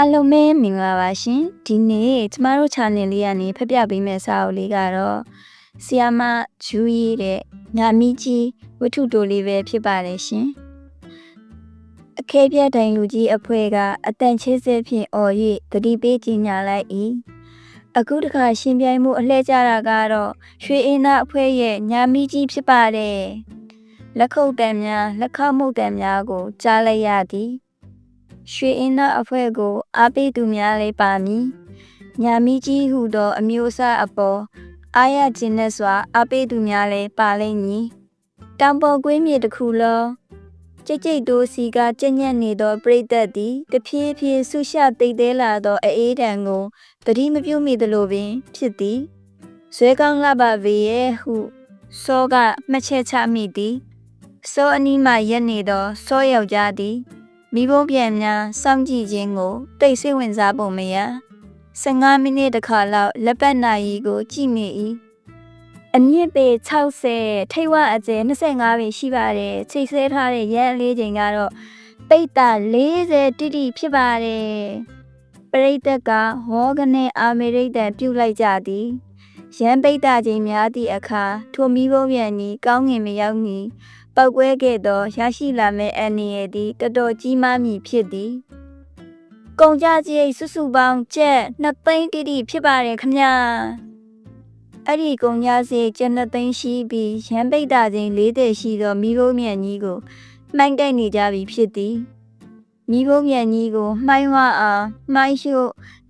အားလုံးပဲမင်္ဂလာပါရှင်ဒီနေ့ကျမတို့ channel လေးကနေဖျက်ပြပေးမယ့်စာအုပ်လေးကတော့ဆီယာမဂျူးရေးတဲ့ညာမီကြီးဝတ္ထုတိုလေးပဲဖြစ်ပါတယ်ရှင်အခဲပြတ်တိုင်လူကြီးအဖွဲကအတန်ချေးစဲဖြင့်អော်၍တတိပေးကြီးညာလိုက်၏အခုတခါရှင်ပြိုင်မှုအလှဲကြတာကတော့ရွှေအင်းသားအဖွဲရဲ့ညာမီကြီးဖြစ်ပါတယ်လက်ခုပ်တံများလက်ခောက်မှုတ်တံများကိုကြားလိုက်ရသည် ရွှေအင်းသားအဖွဲ့ကို အားပေးသူများလည်းပါမည်။ညာမီကြီးဟုသောအမျိုးအစားအပေါ်အားရခြင်းနဲ့စွာအားပေးသူများလည်းပါလိမ့်မည်။တောင်ပေါ်ကွင်းမြေတစ်ခုလုံးကြိတ်ကြိတ်တိုးစီကကြက်ညက်နေသောပရိသတ်သည်တဖြည်းဖြည်းဆူရှတိတ်သေးလာသောအေးတံကိုတတိမပြုတ်မိသလိုပင် ဖြစ်သည်။ဇွဲကောင်းလာပါပေရဲ့ဟုစောကမှတ်ချက်ချမိသည်။စောအနီးမှရက်နေသောစောယောက်ျားသည် မိဘပြန်များစောင့်ကြည့်ခြင်းကိုတိတ်ဆိတ်ဝင်စားပုံမရ15မိနစ်တခါလောက်လက်ပတ်နာရီကိုကြည့်နေ၏အမြင့်ပေ60ထိတ်ဝအကျယ်25ပေရှိပါတယ်ချိတ်ဆဲထားတဲ့ရဲအလေးချိန်ကတော့ပိတ်တာ40တိတိဖြစ်ပါတယ်ပရိသတ်ကဟောကနေအာမေရိတန်ပြုတ်လိုက်ကြသည်ရန်ပိတ်တာချိန်များသည့်အခါထိုမိဘပြန်ဤကောင်းငင်မရောက်မီ ပောက်ကွဲခဲ့သောရရှိလာမယ့်အန္တရာယ်သည်တော်တော်ကြီးမားမည်ဖြစ်သည်။ကုန်ကြစရိတ်စုစုပေါင်းကျပ်2သိန်းတိတိဖြစ်ပါတယ်ခမညာ။အဲ့ဒီကုန်ကြစရိတ်ကျပ်2သိန်းရှိပြီးရန်ပိတ်တာချင်း၄တဲ့ရှိသောမိဘမြန်ကြီးကိုမှိုင်းတိုက်နေကြပြီဖြစ်သည်။မိဘမြန်ကြီးကိုမှိုင်းဝအောင်မှိုင်းရှု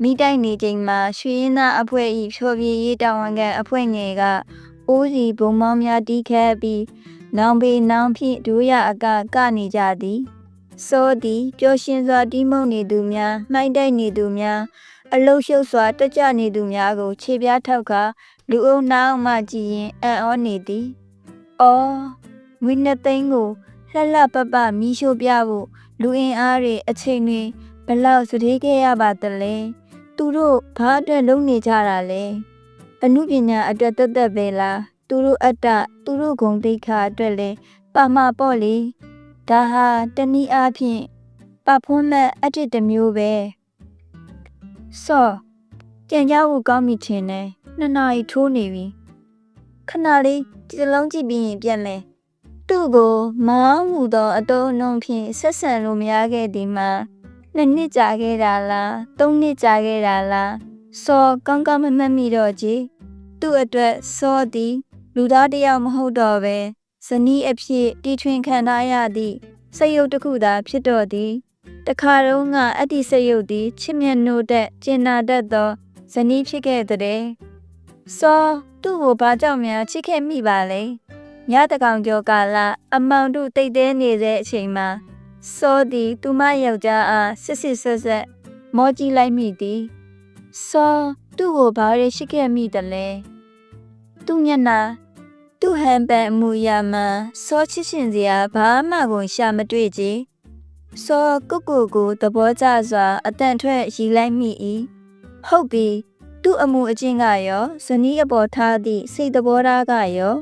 မိတိုက်နေချိန်မှာရွှေရင်သားအဖွဲ့၏ဖြောပြရေးတာဝန်ခံအဖွဲ့ငယ်ကအိုးစီဘုံမောင်းများတီးခဲပြီး နောင်ပေနောင်ဖြင့်ဒူရအကကနေကြသည်စောသည်ပျော်ရွှင်စွာတီးမှုန်နေသူများမှိုင်းတိုက်နေသူများအလုရှုပ်စွာတက်ကြနေသူများကို ခြေပြားထောက်ခါလူအုပ်နှောင်းမှကြည်ရင်အံ့ဩနေသည်။အော်ငွေနှစ်သိန်းကိုလှလှပပမီးရှို့ပြဖို့လူအင်အားတွေအချိန်တွေဘလောက်စတေးခဲ့ရပါသလဲ။သူတို့ဘာအတွက်လုပ်နေကြတာလဲ။အမှုပညာအတွက်တက်တက်ပဲလား။ သူတို့အတ္တသူတို့ဂုံတိတ်ခါအတွက်လဲပါမပေါ့လေဒါဟာတနည်းအားဖြင့်ပဖွန်းမဲ့အတ္တတစ်မျိုးပဲစော့ကြံကြောက်ကိုကောင်းမိချင်တယ်နှစ်နာရီထိုးနေပြီခဏလေးဒီစလုံးကြည့်ပြီးရင်ပြန်မယ်သူ့ကိုမောင်းမှုသောအတုံးအနှုံဖြင့်ဆက်ဆံလို့မရခဲ့ဒီမှာနှစ်နှစ်ကြာခဲ့တာလားသုံးနှစ်ကြာခဲ့တာလားစောကောင်းကောင်းမမှတ်မိတော့ကြည်သူ့အတွက်စောသည် လူသားတစ်ယောက်မဟုတ်တော့ပဲဇနီးအဖြစ်တီထွင်ခံထားရသည့်စက်ရုပ်တစ်ခုသာဖြစ်တော့သည်တခါတုန်းကအတ္တိစက်ရုပ်သည်ချစ်မြတ်နိုးတဲ့ကျင်နာတတ်သောဇနီးဖြစ်ခဲ့တဲ့စောသူ့ကိုဘာကြောင့်များချစ်ခဲ့မိပါလဲညတကောင်ကျော်ကာလအမောင်တို့တိတ်တဲနေတဲ့အချိန်မှာစောသည်သူမယောက်ျားအားစစ်စစ်ဆက်ဆက်မောကြည့်လိုက်မိသည်စောသူ့ကိုဘာရဲရှိခဲ့မိတယ်လဲသူ့မျက်နှာ သူ့ဟန်ပန်အမူအရာမှာစောချစ်ရှင်စရာဘာမှကိုရှာမတွေ့ကြစောကုတ်ကိုကိုသဘောကျစွာအတန်ထွက်ရီလိုက်မိ၏ဟုတ်ပြီသူ့အမူအကျင့်ကရောဇနီးအပေါ်ထားသည့်စိတ်သဘောထားကရော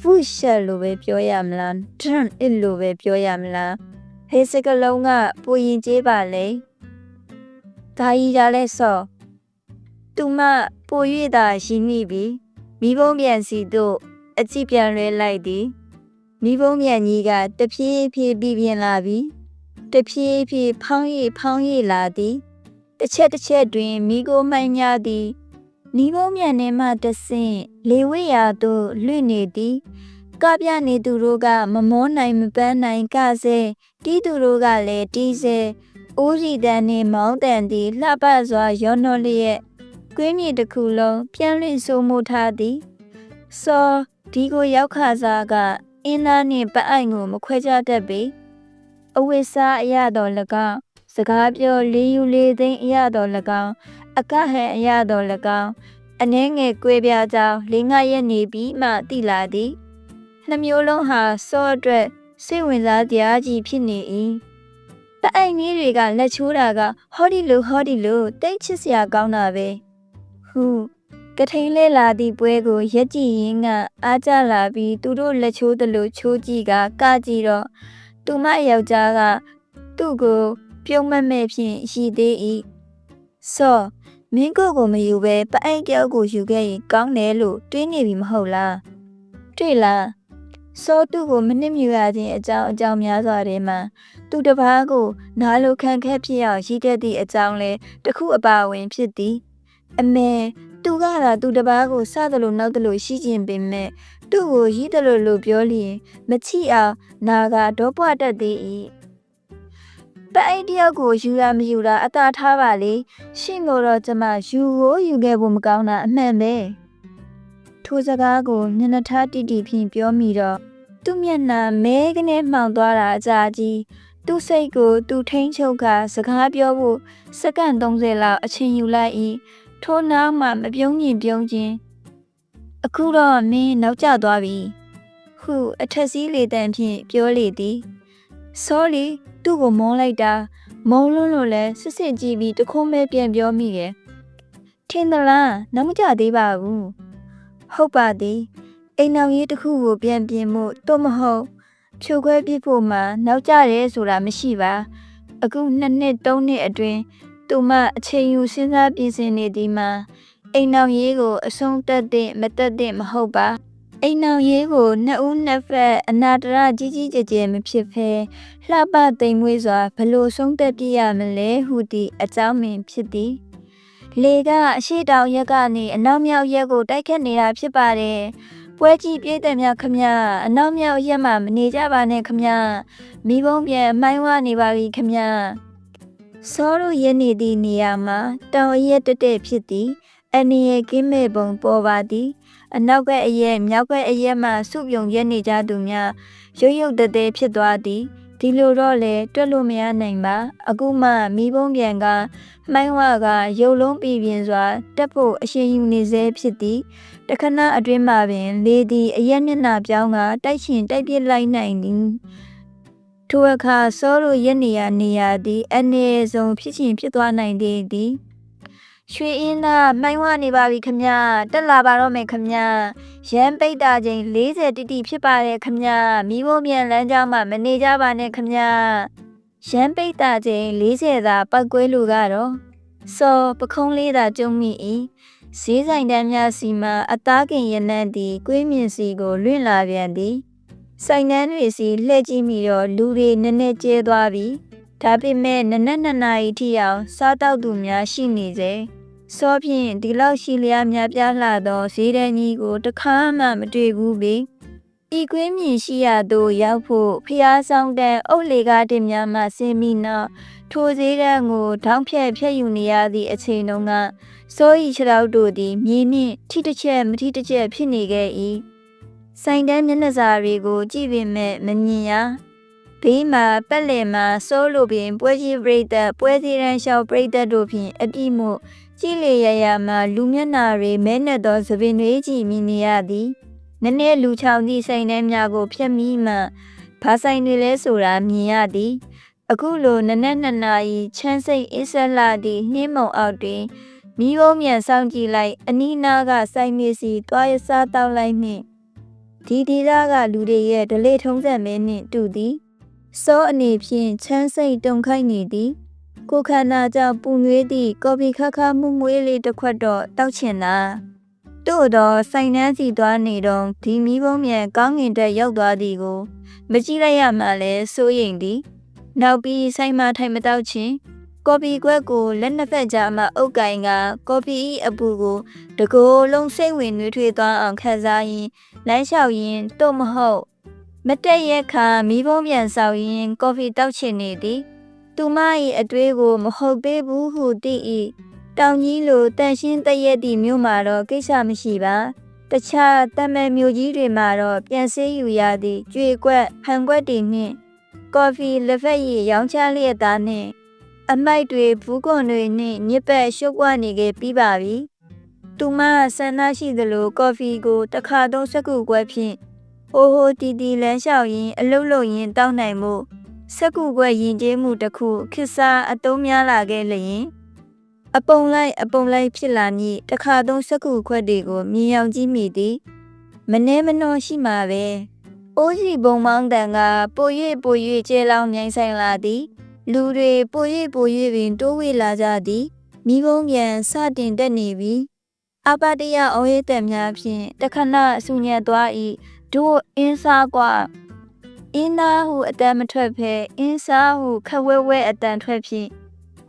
ဖူရှယ်လိုပဲပြောရမလားဒရန်အစ်လိုပဲပြောရမလားဟေးစကလုံးကပူရင်ကျေးပါလေဒါကြီးကြလဲစောသူမပို၍သာရှိမိပြီမိဘုံပြန်စီတို့ အကြည့်ပြန်လွဲလိုက်သည်မိဘုံမြန်ကြီးကတဖြည်းဖြည်းပြီးပြင်းလာပြီးတဖြည်းဖြည်းဖောင်းရိပ်ဖောင်းရိပ်လာသည်တစ်ချက်တစ်ချက်တွင်မိကိုမှိုင်းများသည်မိဘုံမြန်ထဲမှတဆင့်လေဝိရာသို့လွင့်နေသည်ကပြနေသူတို့ကမမောနိုင်မပန်းနိုင်ကစဲတီးသူတို့ကလည်းတီးစဲအိုးရီတန်နှင့်မောင်းတန်သည်လှပစွာရောနှောလျက်ကွင်းမြေတစ်ခုလုံးပြန်လွင့်ဆိုးမှုထားသည်စော ဒီကိုရောက်ခါစားကအင်းသားနှင့်ပအိုင်ကိုမခွဲခြားတတ်ပေအဝိစားအရတော်၎င်းစကားပြောလေးယူလေးသိန်းအရတော်၎င်းအကဟန်အရတော်၎င်းအနှဲငယ်ကွဲပြားကြောင်းလေးငါရက်နေပြီးမှတိလာသည်နှမျိုးလုံးဟာစောအတွက်စိတ်ဝင်စားတရားကြီးဖြစ်နေ၏ပအိုင်ကြီးတွေကလက်ချိုးတာကဟောဒီလိုဟောဒီလိုတိတ်ချစ်စရာကောင်းတာပဲဟု ကထိန်လဲလာသည့်ပွဲကိုရက်ကြည့်ရင်းကအားကြလာပြီးသူတို့လက်ချိုးသလိုချိုးကြည့်ကကကြည့်တော့သူမယောက်ျားကသူ့ကို ပြုံးမမဲ့ဖြင့်ရှိသေး၏ဆော့မင်းကိုကိုမယူပဲပအိတ်တယောက်ကိုယူခဲ့ရင်ကောင်းတယ်လို့တွေးနေပြီမဟုတ်လားတွေ့လားစောသူ့ကိုမနစ်မြူရခြင်းအကြောင်းအကြောင်းများစွာထဲမှာသူတစ်ပါးကို နားလိုခံခက်ဖြစ်အောင်ရှိတတ်သည့်အကြောင်းလဲတစ်ခုအပါအဝင်ဖြစ်သည် အမေ သူကသာသူတစ်ပါးကိုစသလိုနောက်သလိုရှိခြင်းပင်မဲ့သူ့ကိုရီးတယ်လို့လို့ပြောလျင်မချိအောင်နာကတော့ပွားတတ်သေး၏ပအိတ်တယောက်ကိုယူရမယူတာအသာထားပါလေရှင့်ကိုတော့ကျမယူကိုယူခဲ့ဖို့မကောင်းတာအမှန်ပဲထိုစကားကိုညနေထားတိတိဖြင့်ပြောမိတော့သူ့မျက်နှာမဲကနေမှောင်သွားတာအကြာကြီးသူ့စိတ်ကိုသူထိန်းချုပ်ကစကားပြောဖို့စက္ကန့်30လောက်အချိန်ယူလိုက်၏ ထို့နောက်မှမပြုံးညင်ပြုံးခြင်းအခုတော့မင်းနောက်ကျသွားပြီဟုအထက်စီးလေတံဖြင့်ပြောလေသည် sorry သူ့ကိုမုန်းလိုက်တာ မုန်းလွန်းလို့လဲစစ်စစ်ကြည့်ပြီးတခုံးပဲပြန်ပြောမိရဲ့ထင်သလားနောက်မကြသေးပါဘူးဟုတ်ပါသည်အိမ်နောက်ရေးတစ်ခုကိုပြန်ပြင်မှုတော့မဟုတ်ဖြိုခွဲပြစ်ဖို့မှနောက်ကျရဲဆိုတာမရှိပါ အခုနှစ်နှစ်သုံးနှစ်အတွင်း သူမအချိန်ယူစဉ်းစားပြင်ဆင်နေသည်မှာအိမ်နောက်ရေးကိုအဆုံးတက်တဲ့မတက်တဲ့မဟုတ်ပါအိမ်နောက်ရေးကိုနှစ်ဦးနှစ်ဖက်အနာတရကြီးကြီးကျယ်ကျယ်မဖြစ်ဖဲလှပသိမ်မွေးစွာဘလို့ဆုံးသက်ပြရမလဲဟုသည့်အကြောင်းပင်ဖြစ်သည်လေကအရှိတောင်ရက်ကနေအနောက်မြောက်ရက်ကိုတိုက်ခတ်နေတာဖြစ်ပါတယ်။ပွဲကြီးပြည့်တဲ့များခမအနောက်မြောက်ရက်မှာမနေကြပါနဲ့ခမမိဘုံပြန်မှိုင်းဝနေပါပြီခမ စောရုရက်နေသည့်နေရာမှာတောင်အရက်တက်တက်ဖြစ်သည်အနေရကင်းမဲ့ပုံပေါ်ပါသည်အနောက်ကအရက်မြောက်ကအရက်မှစုပြုံရက်နေကြသူများရုတ်ရုတ်တသေးဖြစ်သွားသည်ဒီလိုတော့လေတွက်လို့မရနိုင်ပါအခုမှမိဘုံပြန်ကမှိုင်းဝကရုပ်လုံးပြည်ပြင်းစွာတက်ဖို့အရှင်ယူနေစေဖြစ်သည်တခဏအတွင်းမှာပင် လေသည်အရက်မျက်နှာပြောင်းကတိုက်ရှင်တိုက်ပြစ်လိုက်နိုင်သည် ထိုအခါစောလို့ရက်နေရနေရသည်အနေဆုံးဖြစ်ချင်းဖြစ်သွားနိုင်သေးသည်ရွှေအင်းသားမှိုင်းဝနေပါပြီခမတက်လာပါတော့မယ်ခမရမ်းပိတ်တာချိန်40တိတိဖြစ်ပါတယ်ခမမိဖို့မြန်လမ်းကြောင်းမှာမနေကြပါနဲ့ခမရမ်းပိတ်တာချိန်40သာပောက်ကွဲလူကတော့စောပခုံးလေးသာကျုံမိ၏ဈေးဆိုင်တန်းများစီမှာအသားကင်ရနံ့သည်ကွေးမြင့်စီကိုလွင့်လာပြန်သည် ဆိုင်နှန်းတွေစီလှည့်ကြည့်မိတော့လူတွေနည်းနည်းကျဲသွားပြီဒါပေမဲ့နနက်နှစ်နာရီထိအောင်စားတောက်သူများရှိနေစေစောဖြင့်ဒီလောက်ရှိလျားများပြားလှသောဈေးတန်းကြီးကိုတခါမှမတွေ့ဘူးပေဤကွင်းမြင်ရှိရသို့ရောက်ဖို့ဖျားဆောင်တဲ့အုတ်လေကားတင်များမှဆင်းပြီးနောက်ထိုဈေးတန်းကိုထောင်းဖြက်ဖြက်ယူနေရသည့်အချိန်တုန်းကစိုးရီခြေထောက်တို့သည်မြေနှင့်ထိတစ်ချက်မထိတစ်ချက်ဖြစ်နေခဲ့၏ ဆိုင်တန်းမျက်နှာစာတွေကိုကြည့်ပေမဲ့မမြင်ရဘေးမှာပက်လည်မှာစိုးလိုပင်ပွဲကြီးပရိသတ်ပွဲစည်းရန်လျှောက်ပရိသတ်တို့ဖြင့်အပြည့်မှုကြည်လေရရမှာလူမျက်နာတွေမဲနဲ့သောသပင်တွေကြည့်မြင်နေရသည်နည်းနည်းလူချောင်သည့်စိန်နှဲများကိုဖြတ်မိမှဘာဆိုင်တွေလဲဆိုတာမြင်ရသည်အခုလိုနနက်နှစ်နာရီချမ်းစိတ်အစ္စလာသည့်နှင်းမုံအောက်တွင်မိဘမြန်ဆောင်ကြည့်လိုက်အနီးနားကစိုက်မြေစီတွားရစားတောက်လိုက်နှင့် ဒီဒီလာကလူတွေရဲ့ဒလေထုံးစံမဲနှင့်တူသည်စောအနေဖြင့်ချမ်းစိတ်တုန်ခိုက်နေသည် ကိုခန္ဓာကြောင့်ပူနွေးသည့်ကော်ဖီခါခါမှုမွေးလေးတစ်ခွက်တော့တောက်ချင်တာတို့တော့ဆိုင်နှန်းစီသွားနေတော့ဒီမီးပုံးမြန်ကောင်းငင်တက်ရောက်သွားသည်ကို မကြည့်လိုက်ရမှလည်းစိုးရိမ်သည် နောက်ပြီးဆိုင်မထိုင်မတောက်ချင်း ကော်ပီကွက်ကိုလက်နှစ်ဖက်ကြားမှာအုပ်ကင်ကကော်ပီ၏အပူကိုတကိုယ်လုံးစိတ်ဝင်နှွေးထွေးသွားအောင်ခန်းစားရင်းလမ်းလျှောက်ရင်းတို့မဟုတ်မတက်ရက်ခါမီးပုံးပြန်ဆောက်ရင်းကော်ဖီတောက်ချင်နေသည်သူမ၏အတွေးကိုမဟုတ်သေးဘူးဟုသိ၏တောင်ကြီးလိုတန်ရှင်းတရက်သည့်မြို့မှာတော့ကိစ္စမရှိပါတခြားတမန်မြို့ကြီးတွေမှာတော့ပြန်ဆေးယူရသည့်ကြွေကွက်ဟန်ကွက်တွေနှင့်ကော်ဖီလက်ဖက်ရည်ရောင်းချလျက်သားနှင့် အမိုက်တွေဘူးကွန်တွေနှင့်ညစ်ပတ်ရှုပ်ွက်နေခဲ့ပြီးပါပြီသူမဆန္ဒရှိသလိုကော်ဖီကိုတစ်ခါသုံးစက္ကူကွက်ဖြင့်ဟိုဟိုတီတီလမ်းလျှောက်ရင်းအလုတ်လုတ်ရင်းတောင်းနိုင်မှုစက်ကူကွက်ရင်ကျေးမှုတစ်ခုခစ်စားအတုံးများလာခဲ့လျင်အပုံလိုက်အပုံလိုက်ဖြစ်လာမည်တခါသုံးစက်ကူခွက်တွေကိုမြင်အောင်ကြည့်မိသည်မနှဲမနှောရှိမှာပဲအိုးစီဘုံမောင်းတန်ကပို၍ပို၍ကျဲလောင်းမြိုင်ဆိုင်လာသည် လူတွေပို၍ပို၍ပင်တိုးဝေလာကြသည်မိဘုံပြန်စတင်တက်နေပြီအပတရအော်ရဲတက်များဖြင့်တခဏဆူညံသွား၏တို့အင်းစားกว่าအင်းသားဟုအတန်မထွက်ဖဲအင်းစားဟုခက်ဝဲဝဲအတန်ထွက်ဖြင့်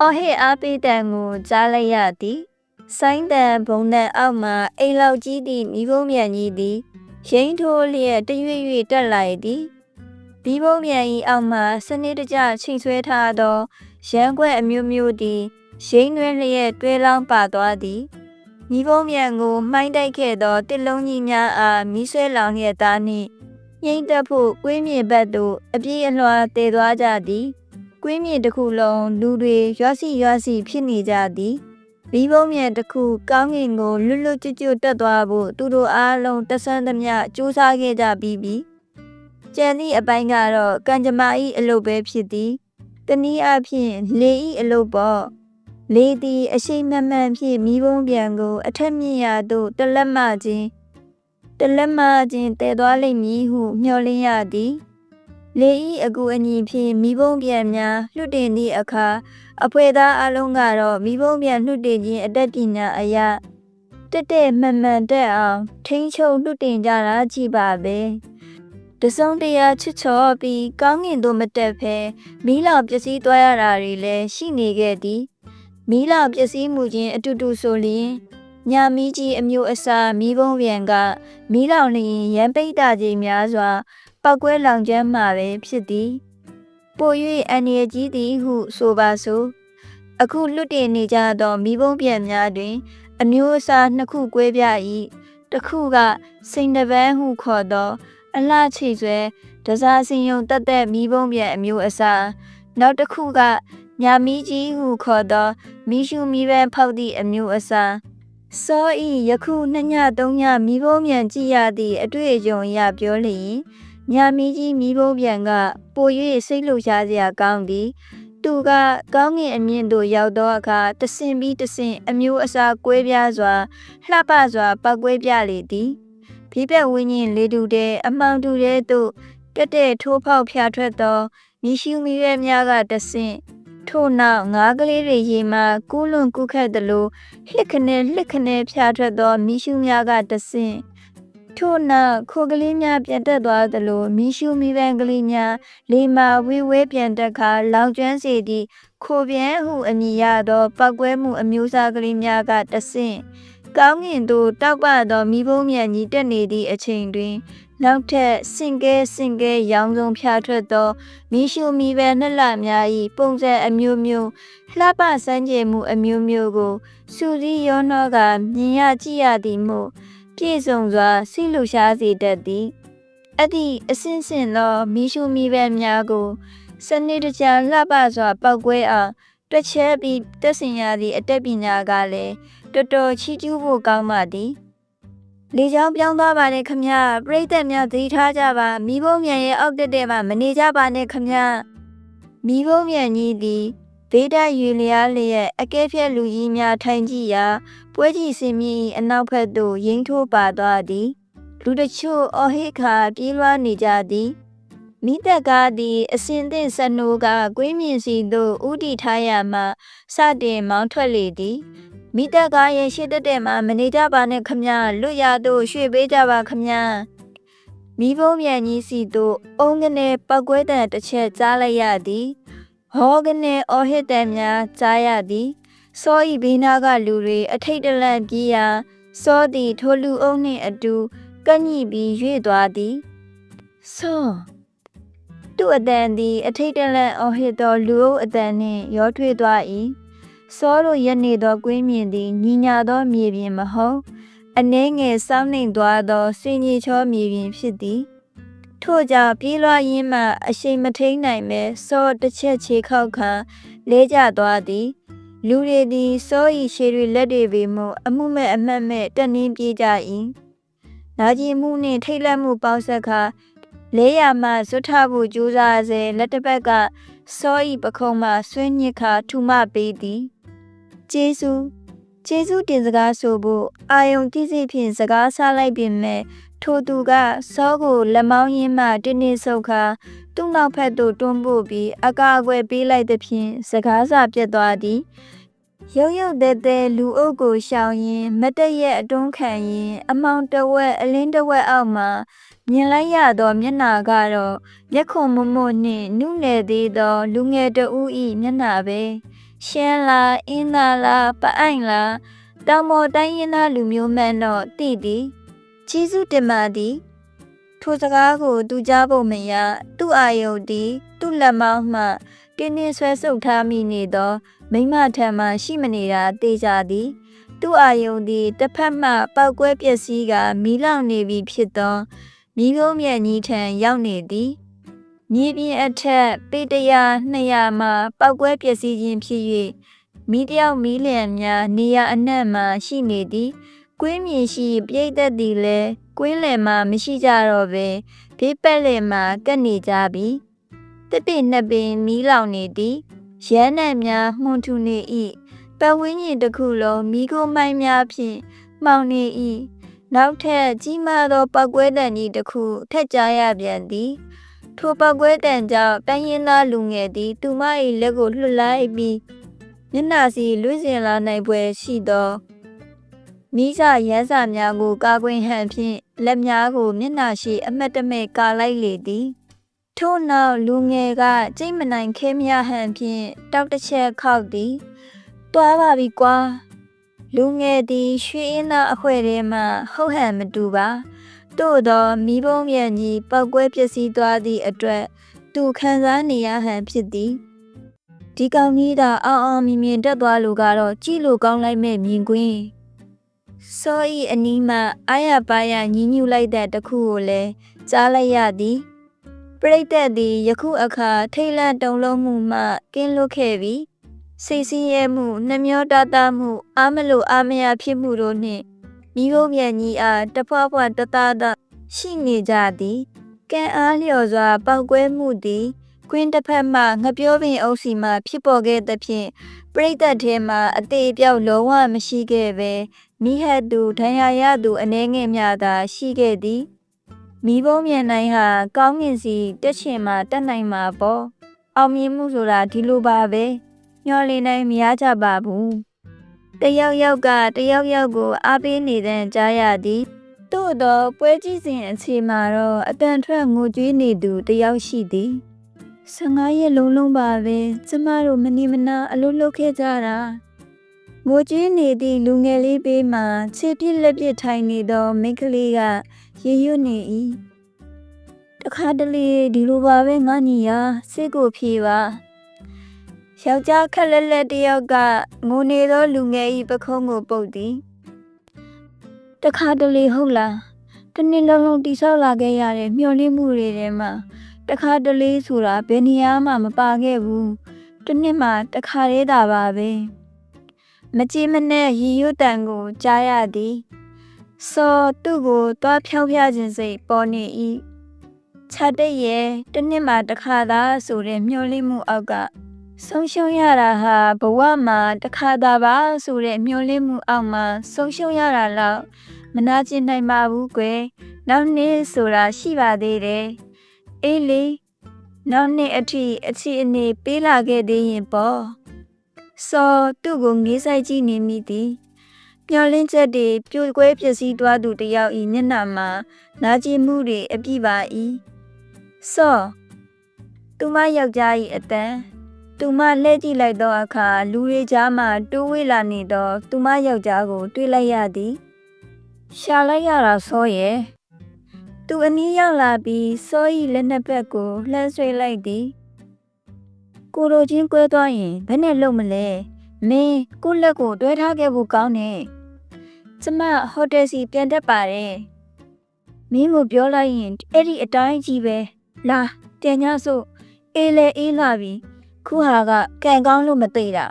အော်ဟဲ့အားပေးတန်ကိုကြားလိုက်ရသည်ဆိုင်းတန်ဘုံတန်အောက်မှအိမ်လောက်ကြီးသည့်မိဘုံမြန်ကြီးသည်ရိမ့်ထိုးလျက်တရွေ့ရွေ့တက်လာသည် မိဘုံမြန်ကြီးအောက်မှစနစ်တကျချိန်ဆွဲထားသောရန်ခွက်အမျိုးမျိုးသည်ရိမ့်နှွဲလျက်တွဲလောင်းပါသွားသည်မိဘုံမြန်ကိုမှိုင်းတိုက်ခဲ့သောတစ်လုံးကြီးများအားမိဆွဲလောင်လျက်သားနှင့်ငိမ့်တက်ဖို့ကွေးမြေဘက်သို့အပြေးအလွှာတည်သွားကြသည်ကွင်းမြေတစ်ခုလုံးလူတွေရွာစီရွာစီဖြစ်နေကြသည်ဘီးဘုံမြေတစ်ခုကောင်းကင်ကိုလွတ်လွတ်ကျွတ်ကျွတ်တက်သွားဖို့သူတို့အားလုံးတဆန်းသမျှစူးစမ်းခဲ့ကြပြီးပြီ ကျန်သည့်အပိုင်းကတော့ကံကြမ္မာဤအလုပ်ပဲဖြစ်သည်တနည်းအားဖြင့်လေဤအလုပ်ပေါ့လေသည်အရှိန်မှန်မှန်ဖြင့်မိဘုံပြန်ကို အထက်မြင့်ရာသို့တလက်မချင်းတလက်မချင်းတည်သွားလိမ့်မည်ဟုမျှော်လင့်ရသည်လေဤအကူအညီဖြင့်မိဘုံပြန်များလွတ်တင်သည့်အခါအဖွဲသားအလုံးကတော့မိဘုံပြန်လွတ်တင်ခြင်းအတတ်ပညာအရာတက်တဲ့မှန်မှန်တက်အောင်ထိန်းချုပ်လွတ်တင်ကြတာကြည့်ပါပဲ တစုံတရာချစ်ချော်ပြီးကောင်းငင်တို့မတက်ဖဲမီးလောင်ပျက်စီးသွားရတာတွေလည်းရှိနေခဲ့သည်မီးလောင်ပျက်စီးမှုချင်းအတူတူဆိုလျင်ညာမီးကြီးအမျိုးအစားမီးဘုံပြန်ကမီးလောင်လျင်ရန်ပိတ်တာကြီးများစွာပောက်ကွဲလောင်ကျွမ်းမှာပဲဖြစ်သည်ပို၍အန္တရာယ်ကြီးသည်ဟုဆိုပါစို့အခုလွတ်တင်နေကြသောမိဘုံပြန်များတွင် အမျိုးအစားနှစ်ခုကွဲပြား၏တစ်ခုကစိန်တပန်းဟုခေါ်သော အလှချိဆွဲဒစားစင်ယုံတက်တဲ့မိဘုံပြန်အမျိုးအစားနောက်တစ်ခုကညာမီးကြီးဟုခေါ်သောမီးရှူမီးပန်းဖောက်သည့်အမျိုးအစားစောဤယခုနှစ်ညသုံးညမိဘုံမြန်ကြည့်ရသည့်အတွေ့အကြုံအရပြောလျင်ညာမီးကြီးမီးဘုံပြန်ကပို၍စိတ်လှုပ်ရှားစရာကောင်းသည်သူကကောင်းငင်အမြင့်သို့ရောက်သောအခါတဆင်ပြီးတဆင်အမျိုးအစားကွဲပြားစွာလှပစွာပောက်ကွဲပြလေသည် ဖိဘက်ဝင်းရင်လေတူတဲ့အမောင်တူတဲ့သို့ကတဲ့ထိုးဖောက်ဖျားထွက်သောမိရှူမီရဲများကတဆင့်ထို့နောက်ငါးကလေးတွေရေမှကူးလွန်ကူးခတ်သလိုလှစ်ခနဲလှစ်ခနဲဖျားထွက်သောမိရှူများကတဆင့်ထို့နောက်ခိုကလေးများပြန်တက်သွားသလိုမီးရှူမီးပန်းကလေးများလေမာဝေးဝဲပြန်တက်ခါလောင်ကျွမ်းစေသည့်ခိုပြန်ဟုအမည်ရသောပောက်ကွဲမှုအမျိုးအစားကလေးများကတဆင့် ကောင်းငင်သို့တောက်ပသောမိဘုံမြန်ကြီးတက်နေသည့်အချိန်တွင်နောက်ထပ်စင်ကဲစင်ကဲရောင်စုံဖြာထွက်သောမီးရှူမီးပန်းနှစ်လများ၏ပုံစံအမျိုးမျိုးလှပစမ်းကြယ်မှုအမျိုးမျိုးကိုစူရီရောနှောကမြင်ရကြည့်ရသည်မို့ပြည့်စုံစွာစိလှရှားစေတတ်သည်အဲ့ဒီအစင်းစင်သောမီးရှူမီးပန်းများကို စနစ်တကျလှပစွာပောက်ကွဲအောင် တွက်ချဲပြီးတက်ဆင်ရသည့်အတက်ပညာကလည်းတော်တော်ချီးကျူးဖို့ကောင်းပါသည်လေချောင်းပြောင်းသွားပါနဲ့ခမပြပြိသက်များသတိထားကြပါမိဘုံမြန်ရဲ့အောက်တက်တဲ့မှာမနေကြပါနဲ့ခမပြမိဘုံမြန်ကြီးသည်ဒေတာယူလျားလျက်အကဲဖြက်လူကြီးများထိုင်ကြည့်ရာပွဲကြီးစင်မြင့်အနောက်ဘက်သို့ရင်းထိုးပါသွားသည်လူတချို့အော်ဟိခါပြေးလွှားနေကြသည် မိသက်ကားသည်အစင်သင့်ဆနိုးကကွင်းမြင့်စီသို့ဥတီထားရမှစတင်မောင်းထွက်လေသည်မိသက်ကားရဲ့ရှေ့တက်တဲ့မှာမနေကြပါနဲ့ခမလွတ်ရသို့ရွှေ့ပေးကြပါခမမိဘုံမြန်ကြီးစီသို့အုံကနေပောက်ကွဲတံတစ်ချက်ကြားလိုက်ရသည်ဟောကနေအော်ဟစ်တံများကြားရသည်စောဤဘေးနာကလူတွေအထိတ်တလန့်ပြေးရာစောသည်ထိုလူအုံနှင့်အတူကန့်ညိပြီးရွေ့သွားသည်စော သူ့အတန်သည် အထိတ်တလန့်အော်ဟစ်သောလူအုပ်အတန်နှင့်ရောထွေးသွား၏စောတို့ရက်နေသောကွင်းမြင်သည်ညီညာသောမြေပြင်မဟုတ်အနှဲငယ်စောင်းနှိမ်သွားသောစင်ကြီးချောမြေပြင်ဖြစ်သည်ထို့ကြောင့်ပြေးလွှားရင်းမှအရှိန်မထိန်နိုင်ပဲစောတစ်ချက်ချေခောက်ခံလဲကျသွားသည်လူတွေသည်စောဤရှေတွေလက်တွေပေမှုအမှုမဲ့အမှတ်မဲ့တက်နှင်းပြေးကြ၏နာကျင်မှုနှင့်ထိတ်လန့်မှုပေါင်းဆက်ခါ လဲရမှဇွတ်ထဖို့ကြိုးစားစေလက်တစ်ဖက်ကစောဤပခုံးမှဆွေးညစ်ခါထူမပေးသည်ကျေးဇူးကျေးဇူးတင်စကားဆိုဖို့အာယုံတိစိဖြင့်စကားဆလိုက်ပြင်မဲ့ထိုသူကစောကိုလက်မောင်းရင်းမှတင်းနေဆုပ်ခါသူ့နောက်ဖက်သို့တွန်းပို့ပြီးအကာအကွယ်ပေးလိုက်သဖြင့်စကားစာပြတ်သွားသည်ရုပ်ရုပ်တဲတဲလူအုပ်ကိုရှောင်ရင် မတ်တရက်အတွန်းခံရင် အမောင်တဝက်အလင်းတဝက်အောက်မှာ မြင်လိုက်ရသောမျက်နာကတော့မျက်ခုံမမွနှင့်နုနယ်သေးသော လူငယ်တဦး၏မျက်နာပဲရှမ်းလားအင်းသားလားပအိုင်လားတောင်ပေါ်တိုင်းရင်းသားလူမျိုးမှန်တော့သိသည်ကျေးဇူးတင်ပါသည်ထိုစကားကိုသူကြားဖို့မရသူ့အာယုတ်သည်သူ့လက်မောင်းမှတင်းတင်းဆွဲဆုပ်ထားမိနေသော မိမထံမှရှိမနေတာသိကြသည်သူ့အာယုန်သည်တစ်ဖက်မှပောက်ကွဲပျက်စီးကမီးလောင်နေပြီဖြစ်သော မိဘုံမြတ်ကြီးထံရောက်နေသည်မြေပြင်အထက်ပေတရာ200မှပောက်ကွဲပျက်စီးခြင်းဖြစ်၍မိတယောက်မီးလျံများနေရာအနှံ့မှရှိနေသည်ကွင်းမြေရှိပြိတ်သက်သည်လည်းကွင်းလယ်မှမရှိကြတော့ပဲဘေးပက်လယ်မှကပ်နေကြပြီတပိနှစ်ပင်မီးလောင်နေသည်ရမ်းနံများမှုန်ထူနေ၏ပတ်ဝန်းကျင်တစ်ခုလုံးမိခိုးမိုင်းများဖြင့်မှောင်နေ၏ နောက်ထပ်ကြီးမားသောပောက်ကွဲတံကြီးတစ်ခုထက်ကြားရပြန်သည်ထိုပောက်ကွဲတံကြောင့်တိုင်းရင်းသားလူငယ်သည်သူမ၏လက်ကိုလှလိုက်ပြီးမျက်နှာစီလွှင့်စင်လာနိုင်ပွဲရှိသောမိစရမ်းစာများကိုကာကွင်ဟန်ဖြင့်လက်များကိုမျက်နှာရှိအမတ်တမဲ့ကာလိုက်လေသည်ထို့နောက်လူငယ်ကကြိတ်မနိုင်ခဲမြဟန်ဖြင့်တောက်တစ်ချက်ခောက်သည်တွားပါပြီကွာ လူငယ်သည်ရွှေအင်းသားအခွဲထဲမှဟုတ်ဟန်မတူပါတို့သောမိဘုံမြန်ကြီးပောက်ကွဲပျက်စီးသွားသည့်အတွက်သူခံစားနေရဟန်ဖြစ်သည်ဒီကောင်ကြီးသာအောင်အောင်မြင်မြင်တက်သွားလို့ကတော့ကြည့်လို့ကောင်းလိုက်မဲ့မြင်ကွင်းစောဤအနီးမှအာရပါရညီညူလိုက်တဲ့တခုကိုလည်းကြားလိုက်ရသည်ပရိသတ်သည်ယခုအခါထိတ်လန့်တုန်လှုပ်မှုမှကင်းလွတ်ခဲ့ပြီး စိတ်ဆင်းရဲမှုနှမျောတတမှုအာမလို့အာမရဖြစ်မှုတို့နှင့်မိဘမြန်ကြီးအားတဖွာဖွာတတတရှိနေကြသည်ကံအားလျော်စွာပောက်ကွဲမှုသည်ကွင်းတစ်ဖက်မှငပြောပင်အုပ်စီမှဖြစ်ပေါ်ခဲ့သဖြင့်ပရိသတ်ထဲမှအသေးအပြောက်လုံးဝမရှိခဲ့ပဲမိဟတ်သူဒဏ်ရာရသူအနေငယ်များသာရှိခဲ့သည်မိဘုံမြန်နိုင်ဟာကောင်းငင်စီတက်ချင်မှတက်နိုင်မှာပေါ့အောင်မြင်မှုဆိုတာဒီလိုပါပဲ ညှော်လင်းနိုင်မရကြပါဘူးတယောက်ယောက်ကတယောက်ယောက်ကိုအားပေးနေတဲ့ကြားရသည်သို့တော့ပွဲကြည့်စဉ်အခြေမှာတော့အတန်ထွက်ငိုကြွေးနေသူတယောက်ရှိသည်15ရက်လုံးလုံးပါပဲကျမတို့မနေမနာအလုပ်လုပ်ခဲ့ကြတာငိုကြွေးနေသည့်လူငယ်လေးဘေးမှာခြေပြစ်လက်ပြစ်ထိုင်နေသောမိန်းကလေးကရေရွတ်နေ၏တခါတလေဒီလိုပါပဲငါညီယာစိတ်ကိုဖြေပါ ယောက်ျားခက်လက်လက်တယောက်ကငိုနေသောလူငယ်၏ပခုံးကိုပုတ်သည်တခါတလေဟုတ်လားတနေ့လုံးလုံးတိဆောက်လာခဲ့ရတဲ့မျောလင်းမှုတွေထဲမှာတခါတလေဆိုတာဘယ်နေရာမှမပါခဲ့ဘူးတနေ့မှတခါလေးသာပါပဲမကြည်မနဲ့ရီရွတ်တန်ကိုကြားရသည်စောသူ့ကိုတွားဖြောင်းဖျခြင်းစိတ်ပေါ်နေ၏ခြာတဲ့ရဲ့တနှစ်မှတစ်ခါသာဆိုတဲ့မျောလင့်မှုအောက်က ဆုံးရှုံးရတာဟာဘဝမှာတစ်ခါသာပါဆိုတဲ့မျောလင့်မှုအောက်မှာဆုံးရှုံးရတာတော့မနာကျင်နိုင်ပါဘူးကွယ်နောက်နေ့ဆိုတာရှိပါသေးတယ်အေးလေနောက်နေ့အထိအချီအနေပေးလာခဲ့သေးရင်ပေါ့စောသူ့ကိုငေးဆိုင်ကြည့်နေမိသည်မျောလင်းချက်တွေပြိုကွဲပျက်စီးသွားသူတယောက်ဤမျက်နှာမှာနာကျင်မှုတွေအပြည့်ပါ၏စောသူမယောက်ျား၏အတန် သူမလှည့်ကြည့်လိုက်သောအခါလူတွေကြားမှတိုးဝေးလာနေသောသူမယောက်ျားကိုတွေ့လိုက်ရသည်ရှာလိုက်ရတာစောရဲ့သူအနည်းရောက်လာပြီးစောဤလက်နှစ်ဘက်ကိုလှမ်းဆွဲလိုက်သည်ကိုလိုချင်းကွဲသွားရင်ဘယ်နဲ့လုပ်မလဲမင်းကိုလက်ကိုတွဲထားခဲ့ဖို့ကောင်းတယ်ကျမဟိုတယ်စီပြန်တက်ပါတယ်မင်းကိုပြောလိုက်ရင်အဲ့ဒီအတိုင်းကြီးပဲလာတင်ညစို့အေးလေအေးလာပြီ ခုဟာကကံကောင်းလို့မသိတာ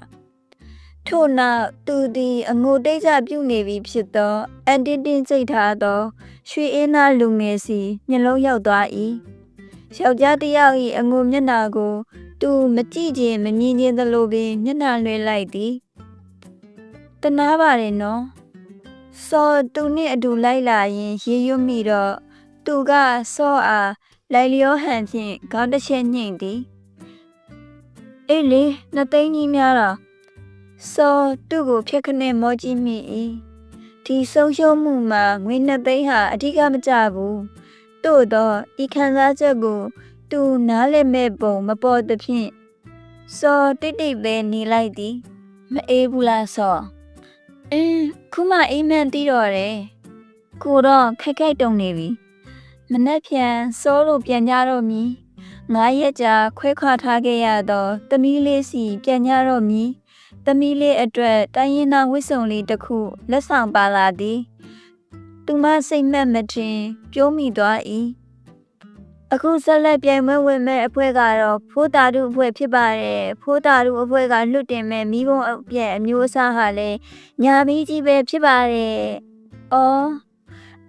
ထို့နောက်သူသည်အငိုတိတ်ကြပြုတ်နေပြီဖြစ်သောအန်တင်းတင်းစိတ်ထားသောရွှေအင်းသားလူငယ်စီမျက်လုံးရောက်သွား၏ယောက်ျားတစ်ယောက်၏အငိုမျက်နှာကို သူမကြည့်ခြင်းမမြင်ခြင်းသလိုပင်မျက်နှာလွှဲလိုက်သည်တနာပါတယ်နော်စောသူနှင့်အတူလိုက်လာရင်ရေရွတ်မိတော့သူကစောအားလိုက်လျောဟန်ဖြင့်ခေါင်းတစ်ချက်ညှိမ့်သည် အေးလေနှစ်သိန်းကြီးများတော့စောသူ့ကိုဖျက်ခနဲ့မောကြည့်မိ၏ဒီဆုံးရှုံးမှုမှာငွေနှစ်သိန်းဟာအဓိကမကျဘူးတို့တော့ဤခံစားချက်ကိုသူနားလည်မဲ့ပုံမပေါ်သဖြင့်စောတိတ်တိတ်ပဲနေလိုက်သည်မအေးဘူးလားစောအင်းခုမှအိမ်မက်တီးတော့တယ်ကိုတော့ခက်ခိုက်တုံနေပြီမနှက်ဖြန်စောလို့ပြန်ကြတော့မည် ငါရက်ကြာခွဲခွာထားခဲ့ရတော့တမီးလေးစီပြန်ကြတော့မည်တမီးလေးအတွက်တိုင်းရင်နာဝစ်စုံလေးတစ်ခုလက်ဆောင်ပါလာသည်သူမစိတ်မက်မထင်ပြိုးမိသွား၏အခုဆက်လက်ပြိုင်ပွဲဝင်မဲ့အဖွဲ့ကတော့ဖိုးတာတို့အဖွဲ့ဖြစ်ပါတယ်ဖိုးတာတို့အဖွဲ့ကလွတ်တင်မဲ့မိဘအပြည့်အမျိုးအစားဟာလည်းညာမီးကြီးပဲဖြစ်ပါတယ်။အော်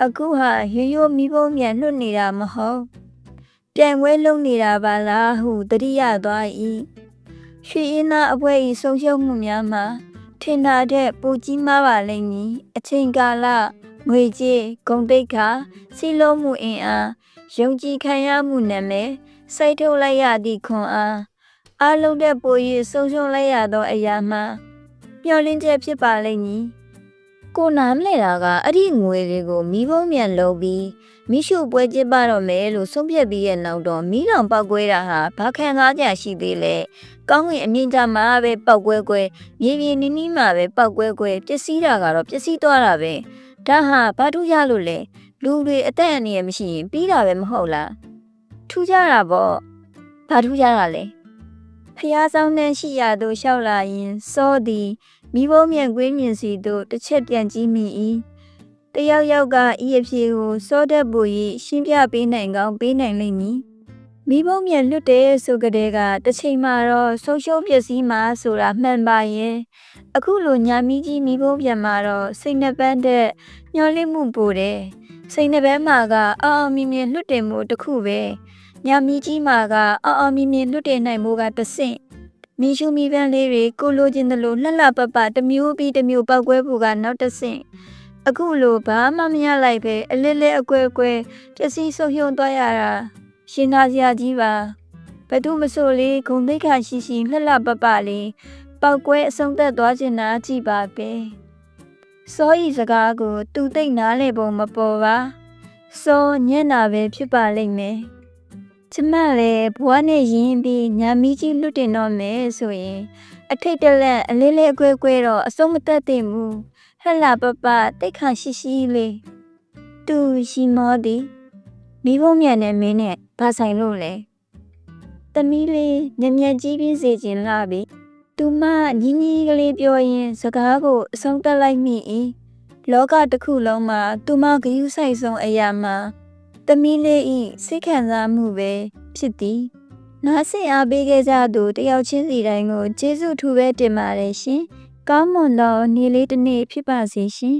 အခုဟာရိုးရိုးမီးပုံးမြန်လွတ်နေတာမဟုတ်။ ပြိုင်ပွဲလုပ်နေတာပါလားဟုတတိယသွား၏။ရွှေအင်းသားအပွဲ၏ဆုံးရှုံးမှုများမှာထင်တာတဲ့ပူကြီးမားပါလိမ့်မည်။အချိန်ကာလငွေကြေးဂုံတိတ်ခါစီလုံးမှုအင်အားယုံကြည်ခံရမှုနာမည်စိတ်ထုတ်လိုက်ရသည့်ခွန်အားအလုံးတဲ့ပို၍ဆုံးရှုံးလိုက်ရသောအရာမှာမျောလင်းချက်ဖြစ်ပါလိမ့်မည်ကိုနားမလဲတာကအဲ့ဒီငွေတွေကိုမီးပုံးမြန်လုံးပြီး မိရှုပွဲကျင်းပတော့မယ်လို့ဆုံးဖြတ်ပြီးရဲ့နောက်တော့မီးလောင်ပောက်ကွဲတာဟာဘာခံကားကြရှိသေးလဲကောင်းကင်အမြင့်ကြမှာပဲပောက်ကွဲကွဲမြေပြင်နီးနီးမှာပဲပောက်ကွဲကွဲပျက်စီးတာကတော့ပျက်စီးသွားတာပဲဒါဟာဘာထူးရလို့လဲလူတွေအသက်အန္တရာယ်မရှိရင်ပြီးတာပဲမဟုတ်လားထူးကြတာပေါ့ဘာထူးကြတာလဲဖះဆောင်နှန်းရှိရသို့လျှောက်လာရင်စောသည်မိဘမြန်ကွင်းမြင်စီတို့တစ်ချက်ပြန်ကြည့်မိ၏ တယောက်ယောက်ကဤအဖြစ်ကိုစောတတ်ပူ၍ရှင်းပြပေးနိုင်ကောင်းပေးနိုင်လိမ့်မည်မိဘမြန်လွတ်တဲ့ဆိုကြတဲ့ကတစ်ချိန်မှာတော့ဆုံးရှုံးပျက်စီးမှာဆိုတာမှန်ပါရဲ့အခုလိုညာမီကြီးမိဘပြန်မှာတော့စိတ်နှပန်းတဲ့မျောလင့်မှုပိုတယ်စိတ်နှပန်းမှာကအာအာမြင်မြင်လွတ်တယ်မှုတစ်ခုပဲညာမီကြီးမှာကအာအာမြင်မြင်လွတ်တယ်နိုင်မှုကတစ်ဆင့်မီရှူမီပန်းလေးတွေကိုလိုချင်တယ်လို့လှလှပပတစ်မျိုးပြီးတစ်မျိုးပောက်ကွဲဖို့ကနောက်တစ်ဆင့် အခုလိုဘာမှမရလိုက်ပဲအလစ်လက်အကွဲအကွဲပျက်စီးဆုပ်ယုံသွားရတာရှင်သာစရာကြီးပါဘသူမဆိုလေးဂုံသိက္ခာရှိရှိလှလှပပလေးပောက်ကွဲအဆုံးသက်သွားချင်တာကြည့်ပါပဲစောဤစကားကို သူသိမ့်နားလေပုံမပေါ်ပါစောညံ့နာပဲဖြစ်ပါလိမ့်မယ်ကျမလည်းဘွားနဲ့ရင်းပြီးညာမီကြီးလွတ်တင်တော့မယ်ဆိုရင် အထိတ်တလက်အလေးလေးအကွဲကွဲတော့အဆုံးမသက်သင့်ဘူး ဟဲ့လာပပတိတ်ခါရှိရှိလေးသူရှိမောသည်မိဘမြန်နဲ့မင်းနဲ့ဘာဆိုင်လို့လဲတမီးလေးညံ့ညက်ကြီးပြင်းစေခြင်းလာပြီသူမညီညီကလေးပြောရင် စကားကိုအဆုံးတက်လိုက်မိ၏လောကတစ်ခုလုံးမှာ သူမဂယုဆိုင်ဆုံးအရာမှာသမီးလေးဤစိတ်ခံစားမှုပဲဖြစ်သည်နားဆင်အားပေးခဲ့ကြသူတယောက်ချင်းစီတိုင်းကိုကျေးဇူးထူပဲတင်ပါတယ်ရှင် ကောင်းမွန်သောနေ့လေးတစ်နေ့ဖြစ်ပါစေရှင်